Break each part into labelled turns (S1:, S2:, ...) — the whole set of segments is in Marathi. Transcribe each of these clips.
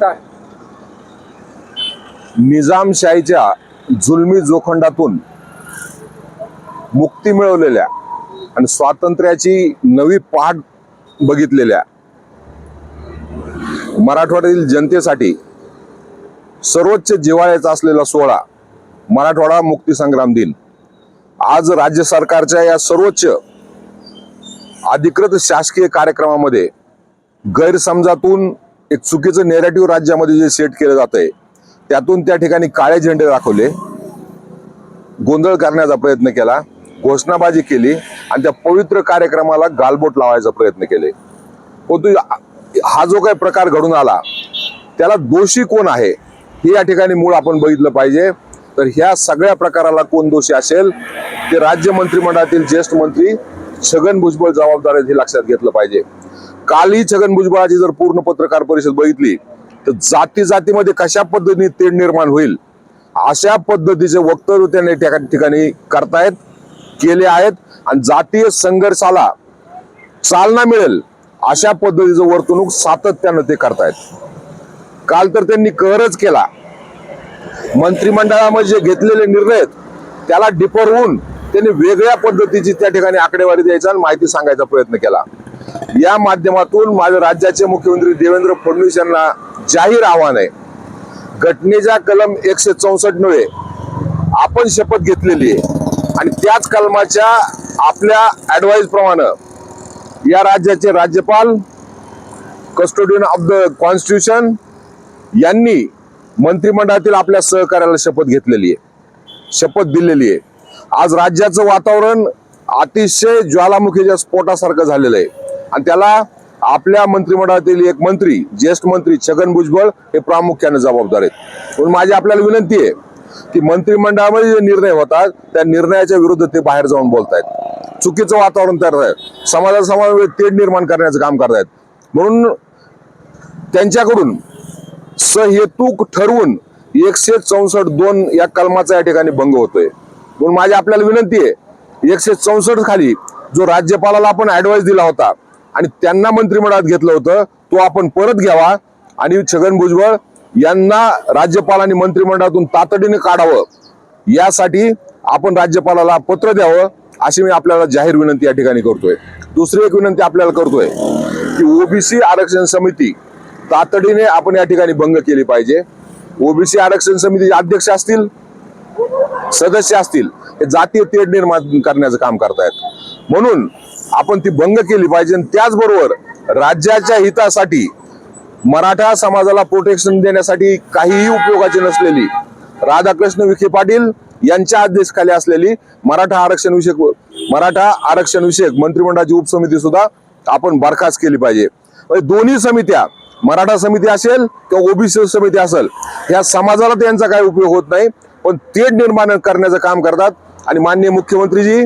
S1: काय?
S2: निजामशाहीच्या जुलमी जोखंडातून मुक्ती मिळवलेल्या आणि स्वातंत्र्याची नवी पहाट बघितलेल्या मराठवाड्यातील जनतेसाठी सर्वोच्च जिवाळ्याचा असलेला सोहळा मराठवाडा मुक्ती संग्राम दिन. आज राज्य सरकारच्या या सर्वोच्च अधिकृत शासकीय कार्यक्रमामध्ये गैरसमजातून एक चुकीचं नेरेटिव्ह राज्यामध्ये जे सेट केलं जात आहे त्यातून त्या ठिकाणी काळे झेंडे दाखवले. गोंधळ करण्याचा प्रयत्न केला घोषणाबाजी केली आणि त्या पवित्र कार्यक्रमाला गालबोट लावायचा प्रयत्न केले. परंतु हा जो काही प्रकार घडून आला त्याला दोषी कोण आहे हे या ठिकाणी मूळ आपण बघितलं पाहिजे. तर ह्या सगळ्या प्रकाराला कोण दोषी असेल ते राज्य मंत्रिमंडळातील ज्येष्ठ मंत्री छगन भुजबळ जबाबदार हे लक्षात घेतलं पाहिजे. कालही छगन भुजबळाची जर पूर्ण पत्रकार परिषद बघितली तर जाती जातीमध्ये कशा पद्धतीने तेढ निर्माण होईल अशा पद्धतीचे वक्तव्य त्यांनी त्या ठिकाणी करतायत केले आहेत. आणि जातीय संघर्षाला चालना मिळेल अशा पद्धतीचं वर्तणूक सातत्यानं ते करतायत. काल तर त्यांनी कहरच केला. मंत्रिमंडळामध्ये जे घेतलेले निर्णय त्याला डिपर होऊन त्यांनी वेगळ्या पद्धतीची त्या ठिकाणी आकडेवारी द्यायचा आणि माहिती सांगायचा प्रयत्न केला. या माध्यमातून माझ्या राज्याचे मुख्यमंत्री देवेंद्र फडणवीस यांना जाहीर आव्हान आहे. घटनेच्या कलम एकशे चौसष्ट नव्हे आपण शपथ घेतलेली आहे. आणि त्याच कलमाच्या आपल्या ऍडवाईस प्रमाणे या राज्याचे राज्यपाल कस्टोडियन ऑफ द कॉन्स्टिट्यूशन यांनी मंत्रिमंडळातील आपल्या सहकार्याला शपथ घेतलेली आहे. शपथ दिलेली आहे. आज राज्याचं वातावरण अतिशय ज्वालामुखीच्या स्फोटासारखं झालेलं आहे. आणि त्याला आपल्या मंत्रिमंडळातील एक मंत्री ज्येष्ठ मंत्री छगन भुजबळ हे प्रामुख्याने जबाबदार आहेत. म्हणून माझी आपल्याला विनंती आहे की मंत्रिमंडळामध्ये जे निर्णय होतात त्या निर्णयाच्या विरुद्ध ते बाहेर जाऊन बोलतायत. चुकीचं वातावरण तयार आहेत समाजा समाजामध्ये तेढ निर्माण करण्याचं काम करतायत. म्हणून त्यांच्याकडून सहेतूक ठरवून एकशे चौसष्ट दोन या कलमाचा या ठिकाणी भंग होतोय. म्हणून माझी आपल्याला विनंती आहे एकशे चौसष्ट खाली जो राज्यपालाला आपण ऍडवाइस दिला होता आणि त्यांना मंत्रिमंडळात घेतलं होतं तो आपण परत घ्यावा. आणि छगन भुजबळ यांना राज्यपाल आणि मंत्रिमंडळातून तातडीने काढावं. यासाठी आपण राज्यपालाला पत्र द्यावं अशी मी आपल्याला जाहीर विनंती या ठिकाणी करतोय. दुसरी एक विनंती आपल्याला करतोय की ओबीसी आरक्षण समिती तातडीने आपण या ठिकाणी भंग केली पाहिजे. ओबीसी आरक्षण समितीचे अध्यक्ष असतील सदस्य असतील हे जातीय तेढ निर्माण करण्याचं काम करतायत. म्हणून आपण ती भंग केली पाहिजे. आणि त्याचबरोबर राज्याच्या हितासाठी मराठा समाजाला प्रोटेक्शन देण्यासाठी काहीही उपयोगाची नसलेली राधाकृष्ण विखे पाटील यांच्या अध्यक्षखाली असलेली मराठा आरक्षण विषयक मराठा आरक्षण विषयक मंत्रिमंडळाची उपसमिती सुद्धा आपण बरखास्त केली पाहिजे. म्हणजे दोन्ही समित्या मराठा समिती असेल किंवा ओबीसी समिती असेल या समाजाला त्यांचा काही उपयोग होत नाही पण तेढ निर्माण करण्याचं काम करतात. आणि माननीय मुख्यमंत्रीजी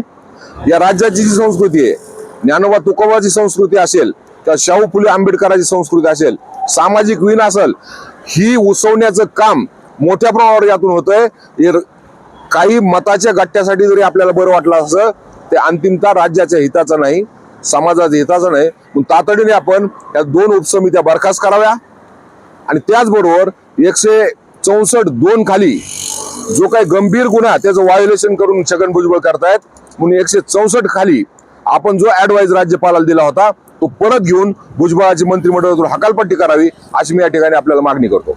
S2: या राज्याची जी संस्कृती आहे ज्ञानोबा तुकोबाची संस्कृती असेल तर शाहू फुले आंबेडकरांची संस्कृती असेल सामाजिक विण असेल ही उसवण्याचं काम मोठ्या प्रमाणावर यातून होतंय. हे र- काही मताच्या गट्ट्यासाठी जरी आपल्याला बरं वाटलं असं ते अंतिमता राज्याच्या हिताचं नाही समाजाच्या हिताचं नाही. म्हणून तातडीने आपण या दोन उपसमित्या बरखास्त कराव्या. आणि त्याचबरोबर एकशे चौसष्ट दोन खाली जो काही गंभीर गुन्हा त्याचं व्हायोलेशन करून छगन भुजबळ करतायत. म्हणून एकशे चौसष्ट खाली आपण जो ऍडवाइस राज्यपालाला दिला होता तो परत घेऊन भुजबळाची मंत्रिमंडळातून हकालपट्टी करावी अशी मी या ठिकाणी आपल्याला मागणी करतो.